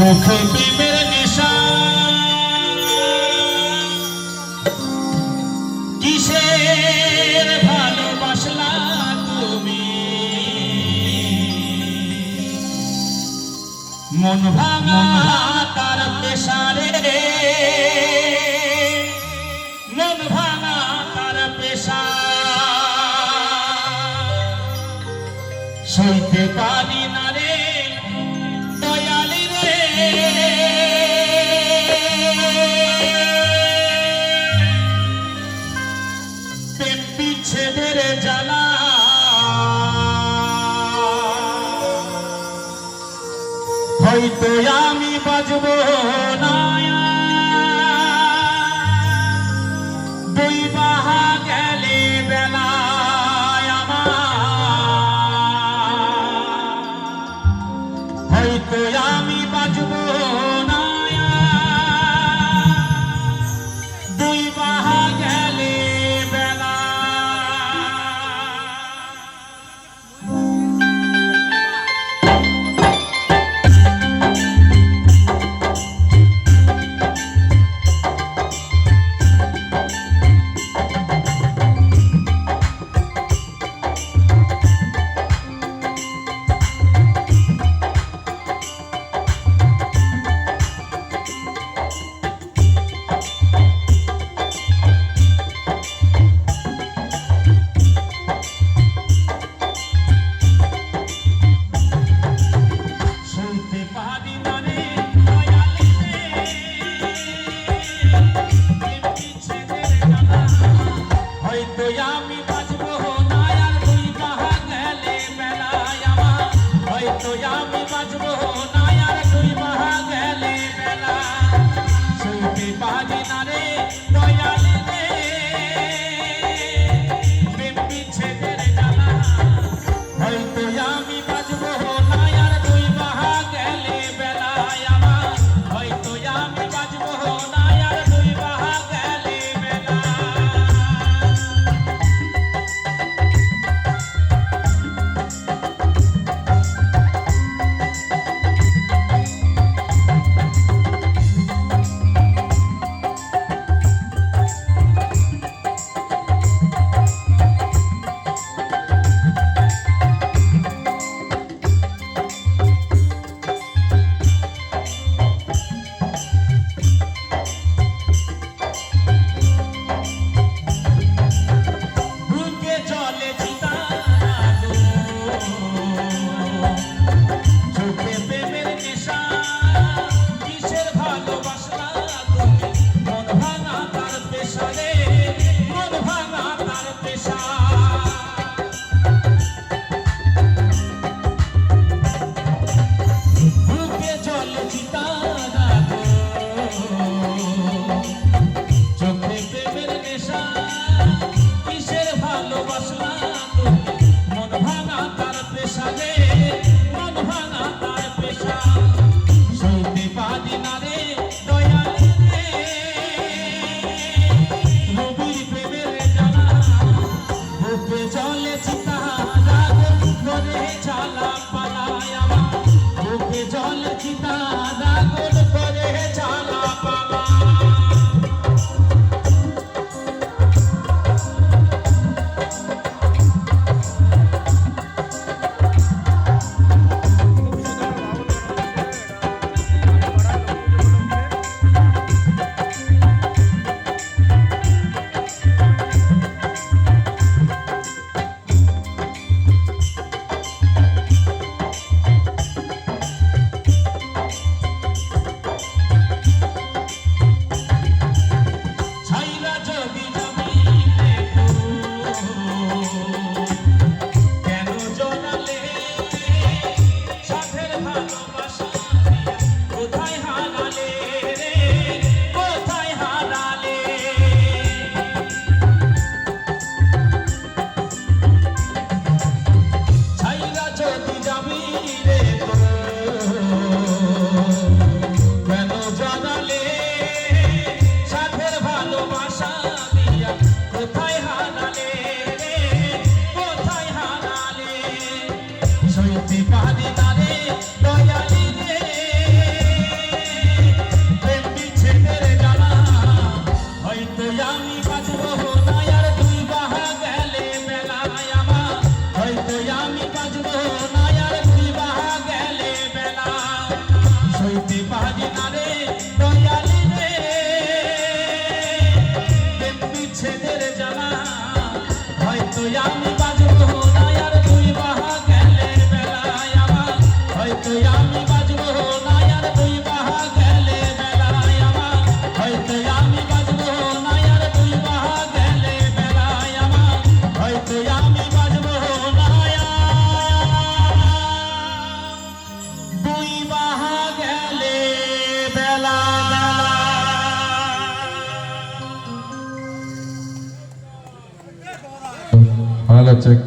চোখে প্রেমের নেশা। কিসের ভালোবাসলা তুমি? মন ভাঙা তার পেশারে। মন ভাঙা সইতে পারি না হয়তো আমি বাজব না। Krishna. তুই বাহা গেলে বেলা I'll.